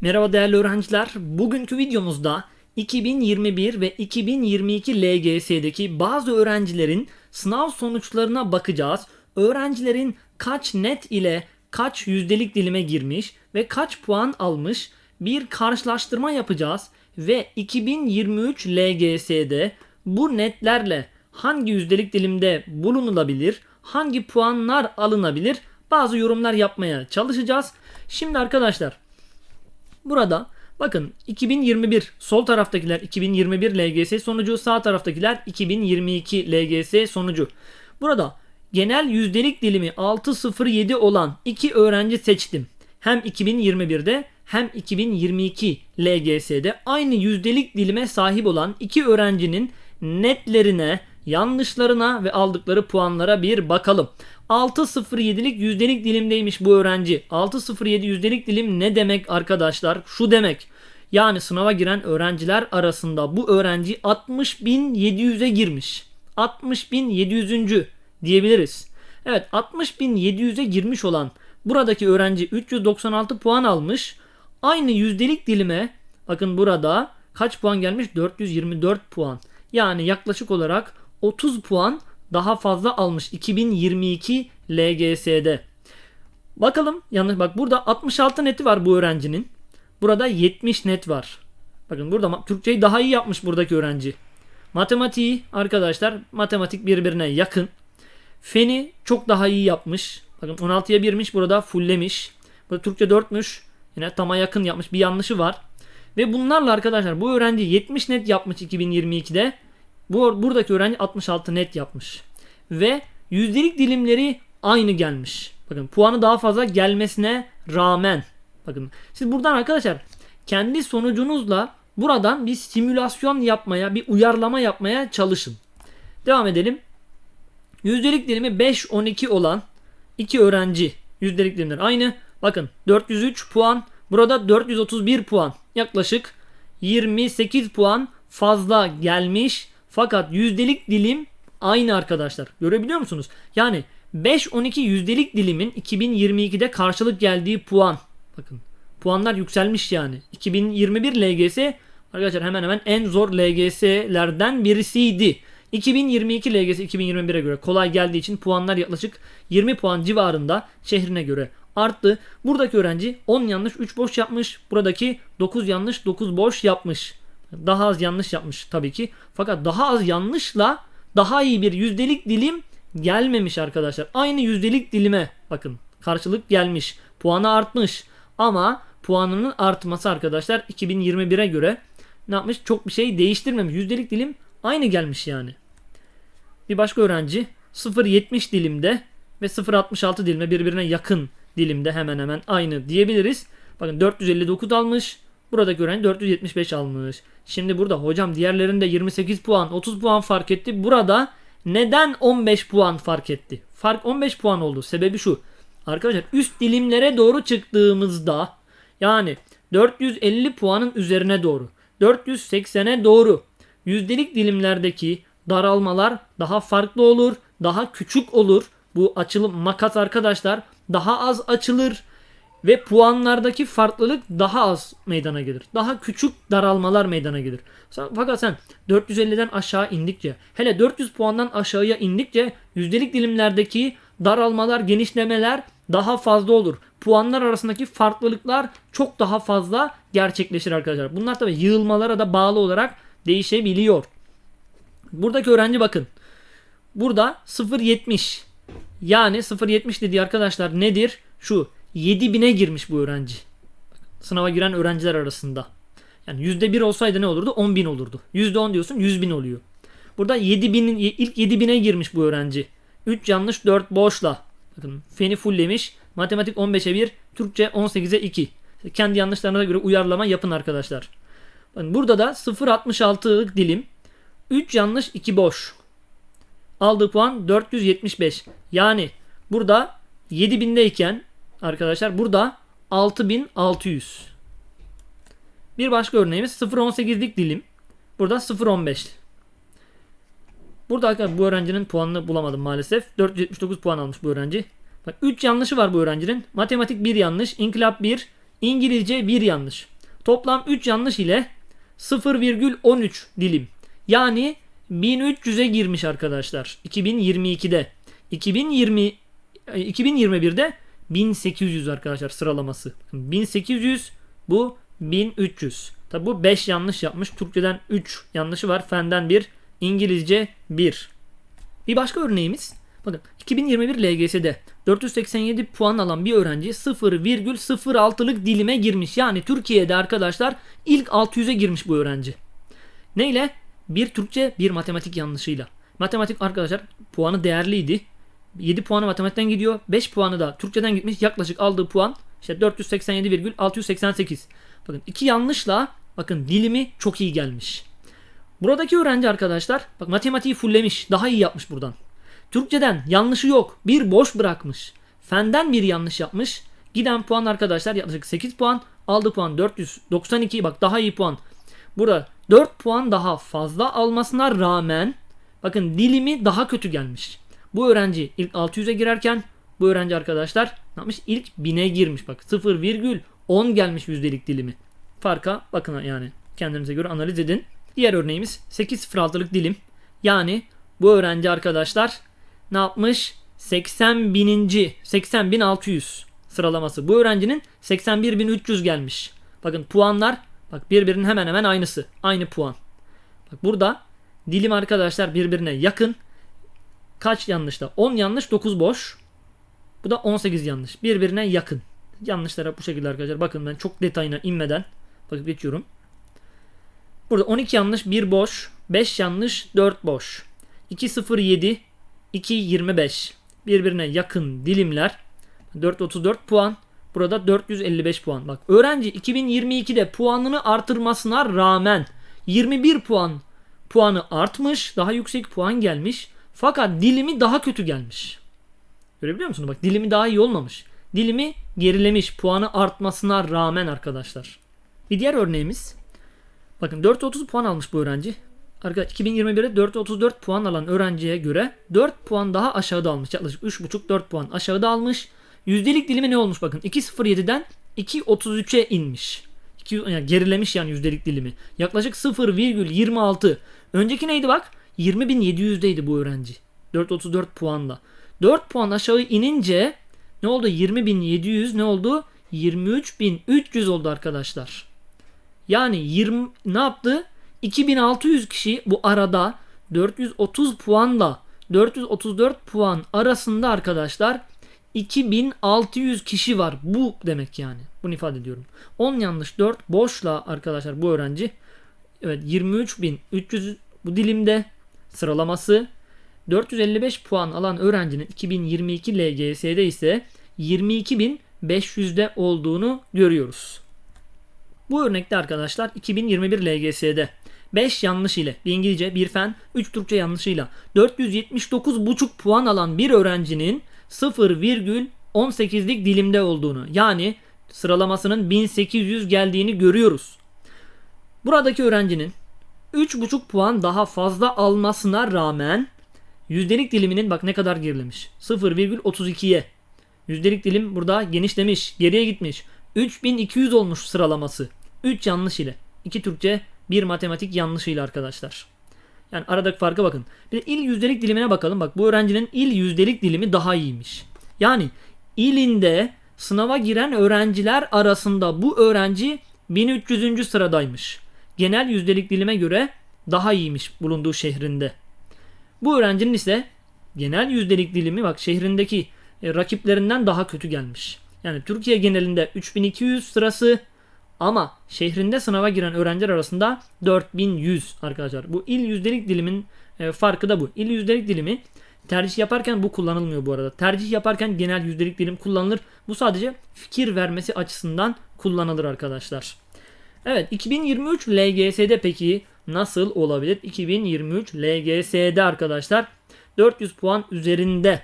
Merhaba değerli öğrenciler. Bugünkü videomuzda 2021 ve 2022 LGS'deki bazı öğrencilerin sınav sonuçlarına bakacağız. Öğrencilerin kaç net ile kaç yüzdelik dilime girmiş ve kaç puan almış bir karşılaştırma yapacağız ve 2023 LGS'de bu netlerle hangi yüzdelik dilimde bulunulabilir, hangi puanlar alınabilir bazı yorumlar yapmaya çalışacağız. Şimdi arkadaşlar Burada bakın 2021 sol taraftakiler 2021 LGS sonucu sağ taraftakiler 2022 LGS sonucu. Burada genel yüzdelik dilimi 607 olan iki öğrenci seçtim. Hem 2021'de hem 2022 LGS'de aynı yüzdelik dilime sahip olan iki öğrencinin netlerine, yanlışlarına ve aldıkları puanlara bir bakalım. 6.07'lik yüzdelik dilimdeymiş bu öğrenci. 6.07 yüzdelik dilim ne demek arkadaşlar? Şu demek. Yani sınava giren öğrenciler arasında bu öğrenci 60.700'e girmiş. 60.700. diyebiliriz. Evet 60.700'e girmiş olan buradaki öğrenci 396 puan almış. Aynı yüzdelik dilime bakın burada kaç puan gelmiş? 424 puan. Yani yaklaşık olarak 30 puan daha fazla almış 2022 LGS'de. Bakalım yanlış bak burada 66 neti var bu öğrencinin. Burada 70 net var. Bakın burada Türkçeyi daha iyi yapmış buradaki öğrenci. Matematiği arkadaşlar matematik birbirine yakın. Feni çok daha iyi yapmış. Bakın 16'ya 1'miş burada fulllemiş. Burada Türkçe 4'müş. Yine tama yakın yapmış. Bir yanlışı var. Ve bunlarla arkadaşlar bu öğrenci 70 net yapmış 2022'de. Bu buradaki öğrenci 66 net yapmış. Ve yüzdelik dilimleri aynı gelmiş. Bakın puanı daha fazla gelmesine rağmen. Bakın siz buradan arkadaşlar kendi sonucunuzla buradan bir simülasyon yapmaya, bir uyarlama yapmaya çalışın. Devam edelim. Yüzdelik dilimi 5-12 olan iki öğrenci yüzdelik dilimleri aynı. Bakın 403 puan. Burada 431 puan. Yaklaşık 28 puan fazla gelmiş fakat yüzdelik dilim aynı arkadaşlar. Görebiliyor musunuz? Yani 5-12 yüzdelik dilimin 2022'de karşılık geldiği puan. Bakın puanlar yükselmiş yani. 2021 LGS arkadaşlar hemen hemen en zor LGS'lerden birisiydi. 2022 LGS 2021'e göre kolay geldiği için puanlar yaklaşık 20 puan civarında şehrine göre arttı. Buradaki öğrenci 10 yanlış 3 boş yapmış. Buradaki 9 yanlış 9 boş yapmış. Daha az yanlış yapmış tabii ki. Fakat daha az yanlışla daha iyi bir yüzdelik dilim gelmemiş arkadaşlar. Aynı yüzdelik dilime bakın karşılık gelmiş. Puanı artmış. Ama puanının artması arkadaşlar 2021'e göre ne yapmış? Çok bir şey değiştirmemiş. Yüzdelik dilim aynı gelmiş yani. Bir başka öğrenci 0.70 dilimde ve 0.66 dilimde birbirine yakın dilimde hemen hemen aynı diyebiliriz. Bakın 459 almış. Buradaki öğrenci 475 almış. Şimdi burada hocam diğerlerinde 28 puan 30 puan fark etti. Burada neden 15 puan fark etti? Fark 15 puan oldu. Sebebi şu. Arkadaşlar üst dilimlere doğru çıktığımızda yani 450 puanın üzerine doğru 480'e doğru yüzdelik dilimlerdeki daralmalar daha farklı olur, daha küçük olur. Bu açılım makas arkadaşlar daha az açılır ve puanlardaki farklılık daha az meydana gelir. Daha küçük daralmalar meydana gelir. Fakat sen 450'den aşağı indikçe hele 400 puandan aşağıya indikçe yüzdelik dilimlerdeki daralmalar, genişlemeler daha fazla olur. Puanlar arasındaki farklılıklar çok daha fazla gerçekleşir arkadaşlar. Bunlar tabi yığılmalara da bağlı olarak değişebiliyor. Buradaki öğrenci bakın. Burada 0.70 yani 0.70 dediği arkadaşlar nedir? Şu 7000'e girmiş bu öğrenci. Sınava giren öğrenciler arasında. Yani %1 olsaydı ne olurdu? 10.000 olurdu. %10 diyorsun 100.000 oluyor. Burada 7000'in ilk 7000'e girmiş bu öğrenci. 3 yanlış 4 boşla. Bakın feni fulllemiş. Matematik 15'e 1, Türkçe 18'e 2. Kendi yanlışlarına göre uyarlama yapın arkadaşlar. Bakın burada da 0.66'lık dilim. 3 yanlış 2 boş. Aldığı puan 475. Yani burada 7000'deyken arkadaşlar burada 6600. Bir başka örneğimiz 0.18'lik dilim. Burada 0.15. Burada arkadaşlar bu öğrencinin puanını bulamadım maalesef. 479 puan almış bu öğrenci. Bak 3 yanlışı var bu öğrencinin. Matematik 1 yanlış, inkılap 1, İngilizce 1 yanlış. Toplam 3 yanlış ile 0,13 dilim. Yani 1300'e girmiş arkadaşlar 2022'de. 2020 2021'de 1800 arkadaşlar sıralaması. 1800 bu 1300. Tabi bu 5 yanlış yapmış. Türkçeden 3 yanlışı var. Fenden 1. İngilizce 1. Bir başka örneğimiz. Bakın 2021 LGS'de 487 puan alan bir öğrenci 0,06'lık dilime girmiş. Yani Türkiye'de arkadaşlar ilk 600'e girmiş bu öğrenci. Neyle? Bir Türkçe bir matematik yanlışıyla. Matematik arkadaşlar puanı değerliydi. 7 puanı matematikten gidiyor. 5 puanı da Türkçeden gitmiş. Yaklaşık aldığı puan işte 487,688. Bakın iki yanlışla bakın dilimi çok iyi gelmiş. Buradaki öğrenci arkadaşlar bak matematiği fullemiş. Daha iyi yapmış buradan. Türkçeden yanlışı yok. Bir boş bırakmış. Fenden bir yanlış yapmış. Giden puan arkadaşlar yaklaşık 8 puan. Aldığı puan 492. Bak daha iyi puan. Burada 4 puan daha fazla almasına rağmen bakın dilimi daha kötü gelmiş. Bu öğrenci ilk 600'e girerken bu öğrenci arkadaşlar ne yapmış? İlk 1000'e girmiş. Bak 0,10 gelmiş yüzdelik dilimi. Farka bakın yani kendinize göre analiz edin. Diğer örneğimiz 8.06'lık dilim. Yani bu öğrenci arkadaşlar ne yapmış? 80 bininci 80.600 sıralaması. Bu öğrencinin 81.300 gelmiş. Bakın puanlar bak birbirinin hemen hemen aynısı. Aynı puan. Bak burada dilim arkadaşlar birbirine yakın. Kaç yanlışta? 10 yanlış 9 boş. Bu da 18 yanlış. Birbirine yakın. Yanlışlara bu şekilde arkadaşlar. Bakın ben çok detayına inmeden bakıp geçiyorum. Burada 12 yanlış 1 boş. 5 yanlış 4 boş. 2 0 7 2 25. Birbirine yakın dilimler. 434 puan. Burada 455 puan. Bak öğrenci 2022'de puanını artırmasına rağmen 21 puan puanı artmış. Daha yüksek puan gelmiş. Fakat dilimi daha kötü gelmiş. Görebiliyor musunuz? Bak dilimi daha iyi olmamış. Dilimi gerilemiş puanı artmasına rağmen arkadaşlar. Bir diğer örneğimiz. Bakın 430 puan almış bu öğrenci. Arkadaşlar 2021'de 434 puan alan öğrenciye göre 4 puan daha aşağıda almış. Yaklaşık 3,5-4 puan aşağıda almış. Yüzdelik dilimi ne olmuş bakın. 2.07'den 2.33'e inmiş. 2, yani gerilemiş yani yüzdelik dilimi. Yaklaşık 0,26. Önceki neydi bak? 20.700'deydi bu öğrenci. 4.34 puanla. 4 puan aşağı inince ne oldu? 20.700 ne oldu? 23.300 oldu arkadaşlar. Yani 20 ne yaptı? 2600 kişi bu arada 430 puanla 434 puan arasında arkadaşlar 2600 kişi var. Bu demek yani. Bunu ifade ediyorum. 10 yanlış 4 boşla arkadaşlar bu öğrenci evet 23300 bu dilimde sıralaması 455 puan alan öğrencinin 2022 LGS'de ise 22.500'de olduğunu görüyoruz. Bu örnekte arkadaşlar 2021 LGS'de 5 yanlış ile bir İngilizce, bir fen, 3 Türkçe yanlışıyla 479,5 puan alan bir öğrencinin 0,18'lik dilimde olduğunu yani sıralamasının 1800 geldiğini görüyoruz. Buradaki öğrencinin 3,5 puan daha fazla almasına rağmen yüzdelik diliminin bak ne kadar gerilemiş. 0,32'ye. Yüzdelik dilim burada genişlemiş, geriye gitmiş. 3200 olmuş sıralaması. 3 yanlış ile. 2 Türkçe, 1 matematik yanlışıyla arkadaşlar. Yani aradaki farka bakın. Bir de il yüzdelik dilimine bakalım. Bak bu öğrencinin il yüzdelik dilimi daha iyiymiş. Yani ilinde sınava giren öğrenciler arasında bu öğrenci 1300. sıradaymış. Genel yüzdelik dilime göre daha iyiymiş bulunduğu şehrinde. Bu öğrencinin ise genel yüzdelik dilimi bak şehrindeki e, rakiplerinden daha kötü gelmiş. Yani Türkiye genelinde 3200 sırası ama şehrinde sınava giren öğrenciler arasında 4100 arkadaşlar. Bu il yüzdelik dilimin e, farkı da bu. İl yüzdelik dilimi tercih yaparken bu kullanılmıyor bu arada. Tercih yaparken genel yüzdelik dilim kullanılır. Bu sadece fikir vermesi açısından kullanılır arkadaşlar. Evet 2023 LGS'de peki nasıl olabilir? 2023 LGS'de arkadaşlar 400 puan üzerinde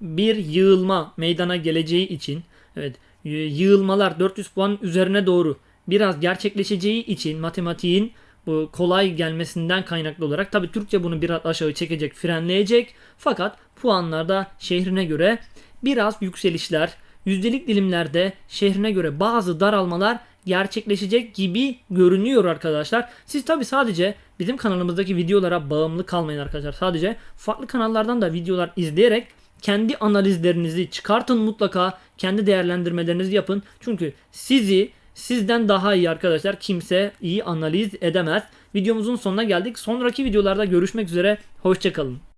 bir yığılma meydana geleceği için evet yığılmalar 400 puan üzerine doğru biraz gerçekleşeceği için matematiğin bu kolay gelmesinden kaynaklı olarak tabi Türkçe bunu biraz aşağı çekecek, frenleyecek. Fakat puanlarda şehrine göre biraz yükselişler, yüzdelik dilimlerde şehrine göre bazı daralmalar gerçekleşecek gibi görünüyor arkadaşlar. Siz tabi sadece bizim kanalımızdaki videolara bağımlı kalmayın arkadaşlar. Sadece farklı kanallardan da videolar izleyerek kendi analizlerinizi çıkartın mutlaka. Kendi değerlendirmelerinizi yapın. Çünkü sizi sizden daha iyi arkadaşlar kimse iyi analiz edemez. Videomuzun sonuna geldik. Sonraki videolarda görüşmek üzere. Hoşçakalın.